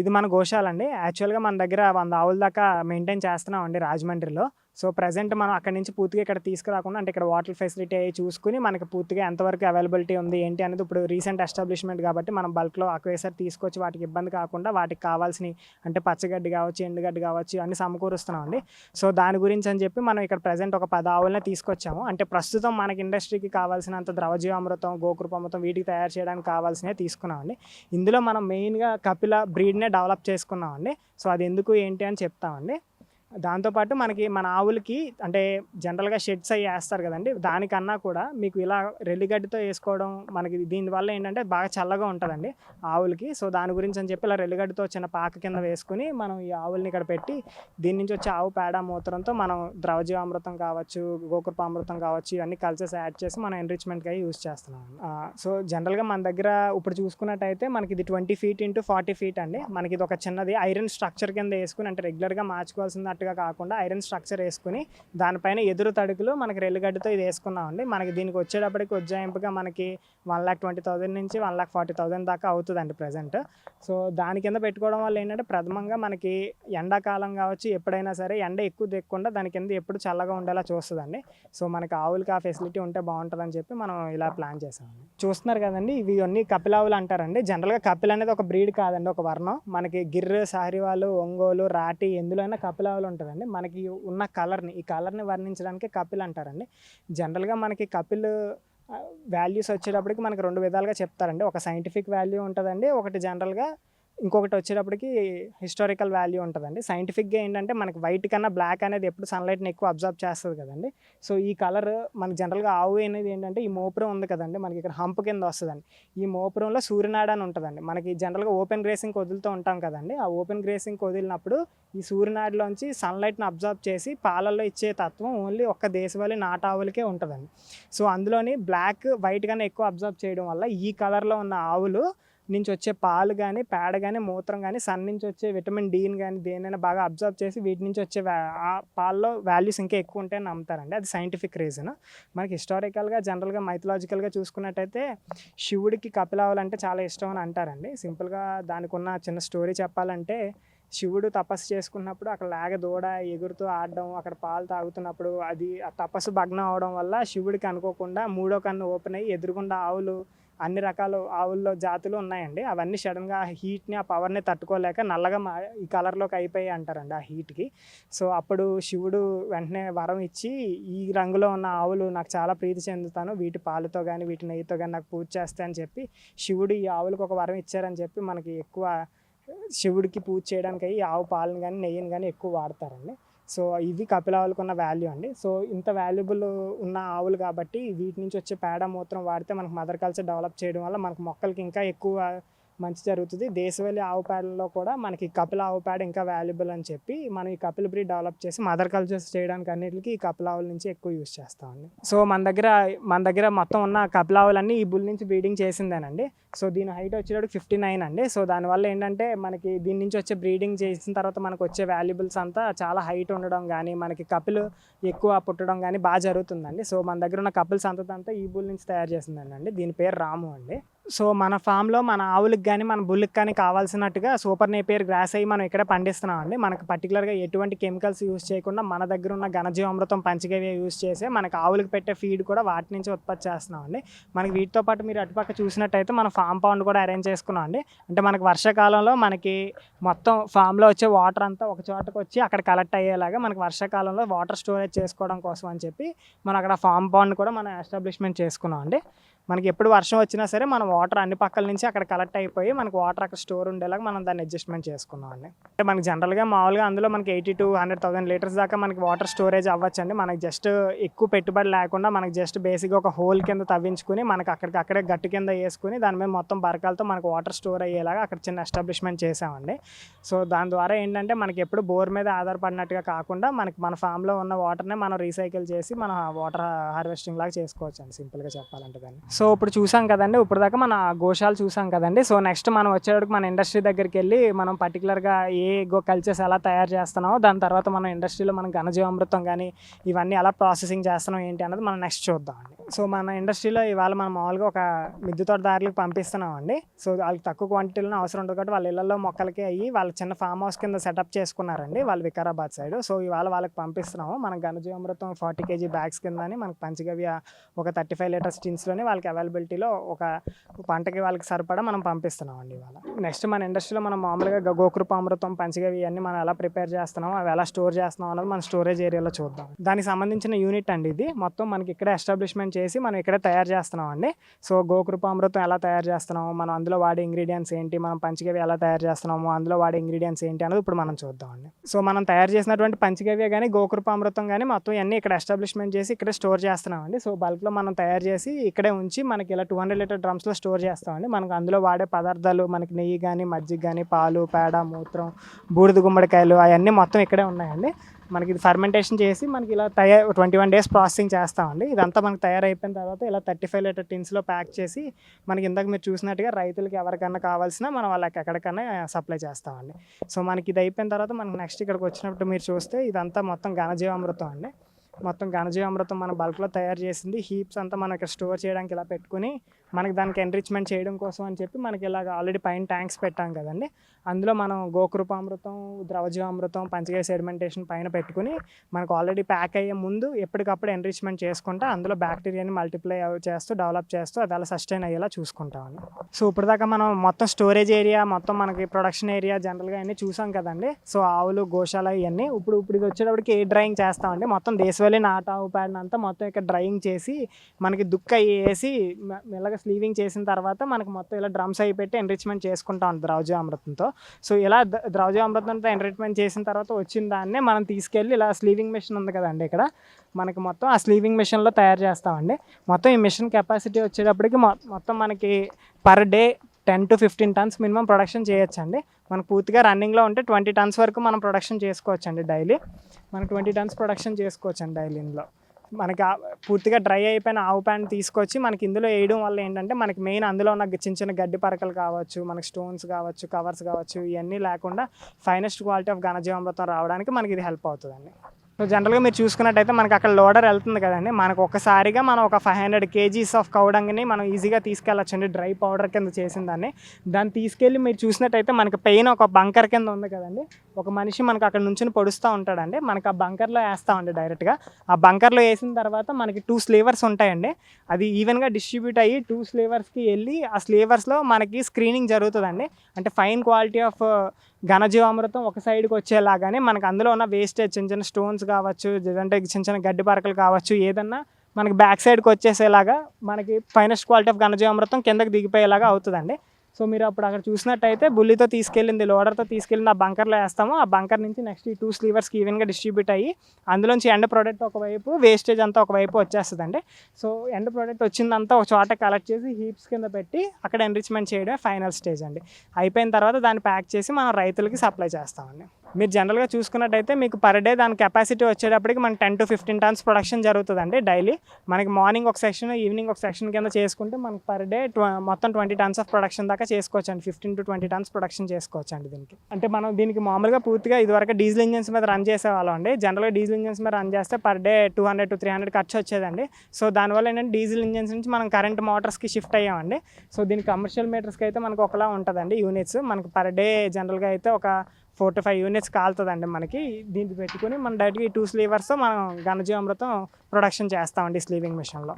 ఇది మన గోశాల అండి యాక్చువల్గా మన దగ్గర వంద ఆవుల దాకా మెయింటైన్ చేస్తున్నాం అండి రాజమండ్రిలో. సో ప్రజెంట్ మనం అక్కడ నుంచి పూర్తిగా ఇక్కడ తీసుకురాకుండా అంటే ఇక్కడ వాటర్ ఫెసిలిటీ అవి చూసుకుని మనకి పూర్తిగా ఎంతవరకు అవైలబిలిటీ ఉంది ఏంటి అనేది ఇప్పుడు రీసెంట్ ఎస్టాబ్లిష్మెంట్ కాబట్టి మనం బల్క్లో అక్వేసర్ తీసుకొచ్చి వాటికి ఇబ్బంది కాకుండా వాటికి కావాల్సిన అంటే పచ్చగడ్డి కావచ్చు ఎండుగడ్డి కావచ్చు అన్ని సమకూరుస్తున్నాం అండి. సో దాని గురించి అని చెప్పి మనం ఇక్కడ ప్రజెంట్ ఒక పది ఆవులనే తీసుకొచ్చాము. అంటే ప్రస్తుతం మనకి ఇండస్ట్రీకి కావాల్సినంత ద్రవజీవామృతం గోకృపామృతం వీటికి తయారు చేయడానికి కావాల్సినవి తీసుకున్నామండి ఇందులో మనం మెయిన్గా కపిల బ్రీడ్నే డెవలప్ చేసుకున్నామండి సో అది ఎందుకు ఏంటి అని చెప్తామండి దాంతోపాటు మనకి మన ఆవులకి అంటే జనరల్గా షెడ్స్ అవి వేస్తారు కదండి. దానికన్నా కూడా మీకు ఇలా రెల్లిగడ్డితో వేసుకోవడం మనకి దీనివల్ల ఏంటంటే బాగా చల్లగా ఉంటుందండి ఆవులకి. సో దాని గురించి అని చెప్పి ఇలా రెల్లిగడ్డితో చిన్న పాక కింద వేసుకుని మనం ఈ ఆవుల్ని ఇక్కడ పెట్టి దీని నుంచి వచ్చే ఆవు పేడ మూత్రంతో మనం ద్రవజీవామృతం కావచ్చు గోకృపామృతం కావచ్చు ఇవన్నీ కల్చర్స్ యాడ్ చేసి మనం ఎన్రిచ్మెంట్గా యూస్ చేస్తున్నాం. సో జనరల్గా మన దగ్గర ఇప్పుడు చూసుకున్నట్టయితే మనకి ఇది twenty feet into forty feet అండి. మనకి ఇది ఒక చిన్నది ఐరన్ స్ట్రక్చర్ కింద వేసుకుని అంటే రెగ్యులర్గా మార్చుకోవాల్సింది మార్చుకోవాల్సినట్టుగా కాకుండా ఐరన్ స్ట్రక్చర్ వేసుకుని దానిపైన ఎదురు తడుకులు మనకి రెల్లుగడ్డతో ఇది వేసుకున్నామండి. మనకి దీనికి వచ్చేటప్పటికి ఉజ్జాయింపుగా మనకి వన్ ల్యాక్ ట్వంటీ థౌసండ్ నుంచి వన్ ల్యాక్ ఫార్టీ థౌసండ్ దాకా అవుతుందండి ప్రజెంట్. సో దాని కింద పెట్టుకోవడం వల్ల ఏంటంటే ప్రథమంగా మనకి ఎండాకాలం కావచ్చు ఎప్పుడైనా సరే ఎండ ఎక్కువ దిక్కకుండా దాని కింద ఎప్పుడు చల్లగా ఉండేలా చూస్తుందండి. సో మనకి ఆవులకి ఆ ఫెసిలిటీ ఉంటే బాగుంటుందని చెప్పి మనం ఇలా ప్లాన్ చేసామండి చూస్తున్నారు కదండి ఇవి అన్ని కపిలావులు అంటారండి. జనరల్గా కపిల్ అనేది ఒక బ్రీడ్ కాదండి ఒక వర్ణం. మనకి గిర్రె సాహివాలు ఒంగోలు రాటి ఎందులోనైనా కపిలావులు ఉంటుందండి. మనకి ఉన్న కలర్ని ఈ కలర్ని వర్ణించడానికి కపిల్ అంటారండి. జనరల్గా మనకి కపిల్ వాల్యూస్ వచ్చేటప్పటికి మనకి రెండు విధాలుగా చెప్తారండి. ఒక సైంటిఫిక్ వాల్యూ ఉంటుందండి ఒకటి జనరల్గా ఇంకొకటి వచ్చేటప్పటికి హిస్టారికల్ వాల్యూ ఉంటుందండి. సైంటిఫిక్గా ఏంటంటే మనకి వైట్ కన్నా బ్లాక్ అనేది ఎప్పుడు సన్లైట్ని ఎక్కువ అబ్జర్వ్ చేస్తుంది కదండి. సో ఈ కలర్ మనకి జనరల్గా ఆవు అనేది ఏంటంటే ఈ మోపురం ఉంది కదండి. మనకి ఇక్కడ హంప్ కింద వస్తుందండి. ఈ మోపురంలో సూర్యనాడ అని ఉంటుందండి. మనకి జనరల్గా ఓపెన్ గ్రేసింగ్ వదులుతూ ఉంటాం కదండి. ఆ ఓపెన్ గ్రేసింగ్ వదిలినప్పుడు ఈ సూర్యనాడులోంచి సన్లైట్ని అబ్జర్వ్ చేసి పాలల్లో ఇచ్చే తత్వం ఓన్లీ ఒక్క దేశవాళీ నాటావులకే ఉంటుందండి. సో అందులోని బ్లాక్ వైట్ కన్నా ఎక్కువ అబ్జర్వ్ చేయడం వల్ల ఈ కలర్లో ఉన్న ఆవులు నుంచి వచ్చే పాలు కానీ పేడ కానీ మూత్రం కానీ సన్ నుంచి వచ్చే విటమిన్ డీని కానీ దేనైనా బాగా అబ్జర్వ్ చేసి వీటి నుంచి వచ్చే ఆ పాల్లో వాల్యూస్ ఇంకా ఎక్కువ ఉంటాయని నమ్ముతారండి. అది సైంటిఫిక్ రీజన్. మనకి హిస్టారికల్గా జనరల్గా మైథలాజికల్గా చూసుకున్నట్టయితే శివుడికి కపిలావులు అంటే చాలా ఇష్టం అని అంటారండి. సింపుల్గా దానికి ఉన్న చిన్న స్టోరీ చెప్పాలంటే శివుడు తపస్సు చేసుకున్నప్పుడు అక్కడ లేగ దూడ ఎగురుతూ ఆడడం అక్కడ పాలు తాగుతున్నప్పుడు అది ఆ తపస్సు భగ్నం అవడం వల్ల శివుడికి అనుకోకుండా మూడో కన్ను ఓపెన్ అయ్యి ఎదురుగుండా ఆవులు అన్ని రకాల ఆవుల్లో జాతులు ఉన్నాయండి. అవన్నీ సడన్గా ఆ హీట్ని ఆ పవర్ని తట్టుకోలేక నల్లగా మా ఈ కలర్లోకి అయిపోయి అంటారండి ఆ హీట్కి సో అప్పుడు శివుడు వెంటనే వరం ఇచ్చి ఈ రంగులో ఉన్న ఆవులు నాకు చాలా ప్రీతి చెందుతాను. వీటి పాలతో కానీ వీటి నెయ్యితో కానీ నాకు పూజ చేస్తే అని చెప్పి శివుడు ఈ ఆవులకు ఒక వరం ఇచ్చారని చెప్పి మనకి ఎక్కువ శివుడికి పూజ చేయడానికి ఈ ఆవు పాలను కానీ నెయ్యిని కానీ ఎక్కువ వాడతారండి. సో ఇవి కపిలావులకు ఉన్న వాల్యూ అండి. సో ఇంత వాల్యుబుల్ ఉన్న ఆవులు కాబట్టి వీటి నుంచి వచ్చే పేడ మూత్రం వాడితే మనకు మదర్ కల్చర్ డెవలప్ చేయడం వల్ల మనకు మొక్కలకి ఇంకా ఎక్కువ మంచి జరుగుతుంది. దేశవాళీ ఆవు పేడలో కూడా మనకి కపిల ఆవు పేడ ఇంకా వాల్యుబుల్ అని చెప్పి మనం ఈ కపిల బ్రీడ్ డెవలప్ చేసి మదర్ కల్చర్స్ చేయడానికి అన్నిటికీ ఈ కపిల ఆవుల నుంచి ఎక్కువ యూస్ చేస్తామండి. సో మన దగ్గర మన దగ్గర మొత్తం ఉన్న కపిల ఆవులన్నీ ఈ బుల్ నుంచి బ్రీడింగ్ చేసిందేనండి. సో దీని హైట్ వచ్చేటప్పుడు ఫిఫ్టీ నైన్ అండి. సో దానివల్ల ఏంటంటే మనకి దీని నుంచి వచ్చే బ్రీడింగ్ చేసిన తర్వాత మనకు వచ్చే వాల్యుబుల్స్ అంతా చాలా హైట్ ఉండడం కానీ మనకి కపిలు ఎక్కువ పుట్టడం కానీ బాగా జరుగుతుందండి. సో మన దగ్గర ఉన్న కపిల్స్ అంతా ఈ బుల్ నుంచి తయారు చేసిందండి. దీని పేరు రాము అండి. సో మన ఫామ్లో మన ఆవులకు కానీ మన బుల్లకు కానీ కావాల్సినట్టుగా సూపర్ నేపేర్ గ్రాస్ అయ్యి మనం ఇక్కడ పండిస్తున్నామండి. మనకు పర్టికులర్గా ఎటువంటి కెమికల్స్ యూస్ చేయకుండా మన దగ్గర ఉన్న ఘనజీవామృతం పంచగవ్య యూస్ చేసి మనకి ఆవులకు పెట్టే ఫీడ్ కూడా వాటి నుంచి ఉత్పత్తి చేస్తున్నామండి. మనకి వీటితో పాటు మీరు అటుపక్క చూసినట్టయితే మనం ఫామ్ పౌండ్ కూడా అరేంజ్ చేసుకున్నాం అండి అంటే మనకు వర్షాకాలంలో మనకి మొత్తం ఫామ్లో వచ్చే వాటర్ అంతా ఒక చోటకు వచ్చి అక్కడ కలెక్ట్ అయ్యేలాగా మనకి వర్షాకాలంలో వాటర్ స్టోరేజ్ చేసుకోవడం కోసం అని చెప్పి మనం అక్కడ ఫామ్ పౌండ్ కూడా మనం ఎస్టాబ్లిష్మెంట్ చేసుకున్నాం అండి మనకి ఎప్పుడు వర్షం వచ్చినా సరే మనం వాటర్ అన్ని పక్కల నుంచి అక్కడ కలెక్ట్ అయిపోయి మనకి వాటర్ అక్కడ స్టోర్ ఉండేలాగా మనం దాన్ని అడ్జస్ట్మెంట్ చేసుకున్నాం అండి అంటే మనకి జనరల్గా మామూలుగా అందులో మనకి eighty to hundred thousand litres దాకా మనకి వాటర్ స్టోరేజ్ అవ్వచ్చండి. మనకి జస్ట్ ఎక్కువ పెట్టుబడి లేకుండా మనకి జస్ట్ బేసిక్గా ఒక హోల్ కింద తవ్వించుకుని మనకి అక్కడికి అక్కడే గట్టు కింద వేసుకుని దాని మీద మొత్తం బరకాలతో మనకి వాటర్ స్టోర్ అయ్యేలాగా అక్కడ చిన్న ఎస్టాబ్లిష్మెంట్ చేసామండి. సో దాని ద్వారా ఏంటంటే మనకి ఎప్పుడు బోర్ మీద ఆధారపడినట్టుగా కాకుండా మనకి మన ఫామ్లో ఉన్న వాటర్నే మనం రీసైకిల్ చేసి మన వాటర్ హార్వెస్టింగ్ లాగా చేసుకోవచ్చు అండి సింపుల్గా చెప్పాలంటే దాన్ని. సో ఇప్పుడు చూసాం కదండి ఇప్పుడు దాకా మన గోశాలు చూసాం కదండి. సో నెక్స్ట్ మనం వచ్చేటప్పుడు మన ఇండస్ట్రీ దగ్గరికి వెళ్ళి మనం పర్టికులర్గా ఏ గో కల్చర్స్ ఎలా తయారు చేస్తున్నామో దాని తర్వాత మనం ఇండస్ట్రీలో మనం ఘనజీవామృతం కానీ ఇవన్నీ ఎలా ప్రాసెసింగ్ చేస్తున్నాం ఏంటి అన్నది మనం నెక్స్ట్ చూద్దాం అండి సో మన ఇండస్ట్రీలో ఇవాళ మనం మామూలుగా ఒక మిద్దె తోటదారులకు పంపిస్తున్నాం అండి సో వాళ్ళకి తక్కువ క్వాంటిటీలో అవసరం ఉంటుంది కాబట్టి వాళ్ళ ఇళ్ళలో మొక్కలకి అయ్యి వాళ్ళ చిన్న ఫామ్ హౌస్ కింద సెటప్ చేసుకున్నారండి వాళ్ళు వికారాబాద్ సైడ్. సో ఇవాళ వాళ్ళకి పంపిస్తున్నాము. మన ఘనజీవామృతం ఫార్టీ కేజీ బ్యాగ్స్ కింద అని మనకి పంచగవ్య ఒక థర్టీ ఫైవ్ లీటర్స్ టిన్స్లోనే వాళ్ళకి అవైలబిలిటీలో ఒక పంటకి వాళ్ళకి సరిపడా మనం పంపిస్తున్నాం అండి ఇవాళ. నెక్స్ట్ మన ఇండస్ట్రీలో మనం మామూలుగా గోకృప అమృతం పంచగవి ఇవన్నీ మనం ఎలా ప్రిపేర్ చేస్తున్నాం అవి ఎలా స్టోర్ చేస్తున్నాం అన్నది మన స్టోరేజ్ ఏరియాలో చూద్దాం. దానికి సంబంధించిన యూనిట్ అండి ఇది. మొత్తం మనకి ఇక్కడ ఎస్టాబ్లిష్మెంట్ చేసి మనం ఇక్కడే తయారు చేస్తున్నాం అండి సో గోకృపామృతం ఎలా తయారు చేస్తున్నాము మనం అందులో వాడే ఇంగ్రీడియంట్స్ ఏంటి మనం పంచగవి ఎలా తయారు చేస్తున్నాము అందులో వాడే ఇంగ్రీడియంట్స్ ఏంటి అనేది ఇప్పుడు మనం చూద్దాం అండి సో మనం తయారు చేసినటువంటి పంచగవ్య కానీ గోకృపామృతం కానీ మొత్తం అన్ని ఇక్కడ ఎస్టాబ్లిష్మెంట్ చేసి ఇక్కడే స్టోర్ చేస్తున్నాం అండి సో బల్క్లో మనం తయారు చేసి ఇక్కడే ఉంచి మనకి ఇలా టూ హండ్రెడ్ లీటర్ డ్రమ్స్లో స్టోర్ చేస్తామండి. మనకు అందులో వాడే పదార్థాలు మనకి నెయ్యి కానీ మజ్జిగ కానీ పాలు పేడ మూత్రం బూడిద గుమ్మడికాయలు అవన్నీ మొత్తం ఇక్కడే ఉన్నాయండి. మనకి ఇది ఫర్మెంటేషన్ చేసి మనకి ఇలా తయారు ట్వంటీ వన్ డేస్ ప్రాసెసింగ్ చేస్తామండి. ఇదంతా మనకి తయారైపోయిన తర్వాత ఇలా థర్టీ ఫైవ్ లీటర్ టిన్స్లో ప్యాక్ చేసి మనకి ఇందాక మీరు చూసినట్టుగా రైతులకి ఎవరికన్నా కావాల్సిన మనం వాళ్ళకి ఎక్కడికన్నా సప్లై చేస్తామండి. సో మనకి ఇది అయిపోయిన తర్వాత మనకి నెక్స్ట్ ఇక్కడికి వచ్చినప్పుడు మీరు చూస్తే ఇదంతా మొత్తం ఘనజీవామృతం అండి. మొత్తం ఘనజీవామృతం మన బల్క్లో తయారు చేసింది. హీప్స్ అంతా మనకి స్టోర్ చేయడానికి ఇలా పెట్టుకుని మనకి దానికి ఎన్రిచ్మెంట్ చేయడం కోసం అని చెప్పి మనకి ఇలాగ ఆల్రెడీ పైన ట్యాంక్స్ పెట్టాం కదండి. అందులో మనం గోకృపామృతం ద్రవజీవామృతం పంచగయ సెడిమెంటేషన్ పైన పెట్టుకుని మనకు ఆల్రెడీ ప్యాక్ అయ్యే ముందు ఎప్పటికప్పుడు ఎన్రిచ్మెంట్ చేసుకుంటా అందులో బ్యాక్టీరియాని మల్టిప్లై చేస్తూ డెవలప్ చేస్తూ అది అలా సస్టైన్ అయ్యేలా చూసుకుంటామండి. సో ఇప్పటిదాకా మనం మొత్తం స్టోరేజ్ ఏరియా మొత్తం మనకి ప్రొడక్షన్ ఏరియా జనరల్గా అన్నీ చూసాం కదండి. సో ఆవులు గోశాల ఇవన్నీ ఇప్పుడు ఇప్పుడు ఇది వచ్చేటప్పటికి ఏ డ్రైయింగ్ చేస్తామండి. మొత్తం దేశవాళీ నాట ఆవు పేడని అంతా మొత్తం ఇక్కడ డ్రైయింగ్ చేసి మనకి దుక్క వేసి మె- మెల్లగా స్లీవింగ్ చేసిన తర్వాత మనకు మొత్తం ఇలా డ్రమ్స్ అయి పెట్టి ఎన్రిచ్మెంట్ చేసుకుంటాం ద్రవజ అమృతంతో సో ఇలా ద- అమృతంతో ఎన్రిచ్మెంట్ చేసిన తర్వాత వచ్చిన దాన్నే మనం తీసుకెళ్ళి ఇలా స్లీవింగ్ మిషన్ ఉంది కదండి ఇక్కడ. మనకి మొత్తం ఆ స్లీవింగ్ మిషన్లో తయారు చేస్తామండి. మొత్తం ఈ మిషన్ కెపాసిటీ వచ్చేటప్పటికి మొత్తం మనకి per day ten to fifteen tons minimum production చేయొచ్చండి. మనకు పూర్తిగా రన్నింగ్లో ఉంటే ట్వంటీ టన్స్ వరకు మనం ప్రొడక్షన్ చేసుకోవచ్చండి డైలీ మనకు ట్వంటీ టన్స్ ప్రొడక్షన్ చేసుకోవచ్చండి డైలీ ఇందులో. మనకి పూర్తిగా డ్రై అయిపోయిన ఆవు ప్యాంట్ తీసుకొచ్చి మనకి ఇందులో వేయడం వల్ల ఏంటంటే మనకి మెయిన్ అందులో ఉన్న చిన్న చిన్న గడ్డి పరకలు కావచ్చు మనకి స్టోన్స్ కావచ్చు కవర్స్ కావచ్చు ఇవన్నీ లేకుండా ఫైనెస్ట్ క్వాలిటీ ఆఫ్ ఘనజీవామృతం రావడానికి మనకి ఇది హెల్ప్ అవుతుందండి. సో జనరల్గా మీరు చూసుకున్నట్టయితే మనకి అక్కడ లోడర్ వెళ్తుంది కదండి. మనకు ఒకసారిగా మనం ఒక ఫైవ్ హండ్రెడ్ కేజీస్ ఆఫ్ కౌడంగిని మనం ఈజీగా తీసుకెళ్ళొచ్చండి. డ్రై పౌడర్ కింద చేసిన దాన్ని. దాన్ని తీసుకెళ్ళి మీరు చూసినట్టయితే మనకి పెయిన్ ఒక బంకర్ కింద ఉంది కదండి. ఒక మనిషి మనకు అక్కడ నుంచి పొడుస్తూ ఉంటాడండి. మనకు ఆ బంకర్లో వేస్తామండి డైరెక్ట్గా ఆ బంకర్లో వేసిన తర్వాత మనకి టూ స్లేవర్స్ ఉంటాయండి. అది ఈవెన్గా డిస్ట్రిబ్యూట్ అయ్యి టూ స్లేవర్స్కి వెళ్ళి ఆ స్లేవర్స్లో మనకి స్క్రీనింగ్ జరుగుతుందండి. అంటే ఫైన్ క్వాలిటీ ఆఫ్ ఘనజీవామృతం ఒక సైడ్కి వచ్చేలాగానే మనకి అందులో ఉన్న వేస్టేజ్ చిన్న చిన్న స్టోన్స్ కావచ్చు లేదంటే చిన్న చిన్న గడ్డి పరకలు కావచ్చు ఏదన్నా మనకి బ్యాక్ సైడ్కి వచ్చేసేలాగా మనకి ఫైనస్ట్ క్వాలిటీ ఆఫ్ ఘనజీవామృతం కిందకి దిగిపోయేలాగా అవుతుందండి. సో మీరు అప్పుడు అక్కడ చూసినట్టయితే బుల్లితో తీసుకెళ్ళింది లోడర్తో తీసుకెళ్ళింది ఆ బంకర్లో వేస్తాము. ఆ బంకర్ నుంచి నెక్స్ట్ ఈ టూ స్లీవర్స్కి ఈవెన్గా డిస్ట్రిబ్యూట్ అయ్యి అందులోంచి ఎండ్ ప్రోడక్ట్ ఒకవైపు వేస్టేజ్ అంతా ఒకవైపు వచ్చేస్తుందండి. సో ఎండ్ ప్రోడక్ట్ వచ్చిందంతా ఒక చోట కలెక్ట్ చేసి హీప్స్ కింద పెట్టి అక్కడ ఎన్రిచ్మెంట్ చేయడమే ఫైనల్ స్టేజ్ అండి. అయిపోయిన తర్వాత దాన్ని ప్యాక్ చేసి మనం రైతులకి సప్లై చేస్తామండి. మీరు జనరల్గా చూసుకున్నట్టయితే మీకు పర్ డే దాని కెపాసిటీ వచ్చేటప్పటికి మనం ten to fifteen tons production జరుగుతుందండి డైలీ. మనకి మార్నింగ్ ఒక సెక్షన్ ఈవినింగ్ ఒక సెక్షన్ కింద చేసుకుంటే మనకి పర్ డే మొత్తం ట్వంటీ టన్స్ ఆఫ్ ప్రొడక్షన్ దాకా చేసుకోవచ్చు అండి fifteen to twenty tons production చేసుకోవచ్చు అండి దీనికి. అంటే మనం దీనికి మామూలుగా పూర్తిగా ఇదివరకు డీజిల్ ఇంజన్స్ మీద రన్ చేసేవాళ్ళం అండి. జనరల్గా డీజిల్ ఇంజన్స్ మీద రన్ చేస్తే per day two hundred to three hundred ఖర్చు వచ్చేదండి. సో దానివల్ల ఏంటంటే డీజిల్ ఇంజన్స్ నుంచి మనం కరెంట్ మోటార్స్కి షిఫ్ట్ అయ్యామండి. సో దీని కమర్షియల్ మీటర్స్కి అయితే మనకు ఒకలా ఉంటుందండి యూనిట్స్ మనకి పర్ డే జనరల్గా అయితే ఒక ఫోర్ టు ఫైవ్ యూనిట్స్ కాలుతుందండి మనకి. దీన్ని పెట్టుకుని మనం డైరెక్ట్గా ఈ టూ స్లీవర్స్ మనం ఘనజీవామృతం ప్రొడక్షన్ చేస్తామండి స్లీవింగ్ మిషన్లో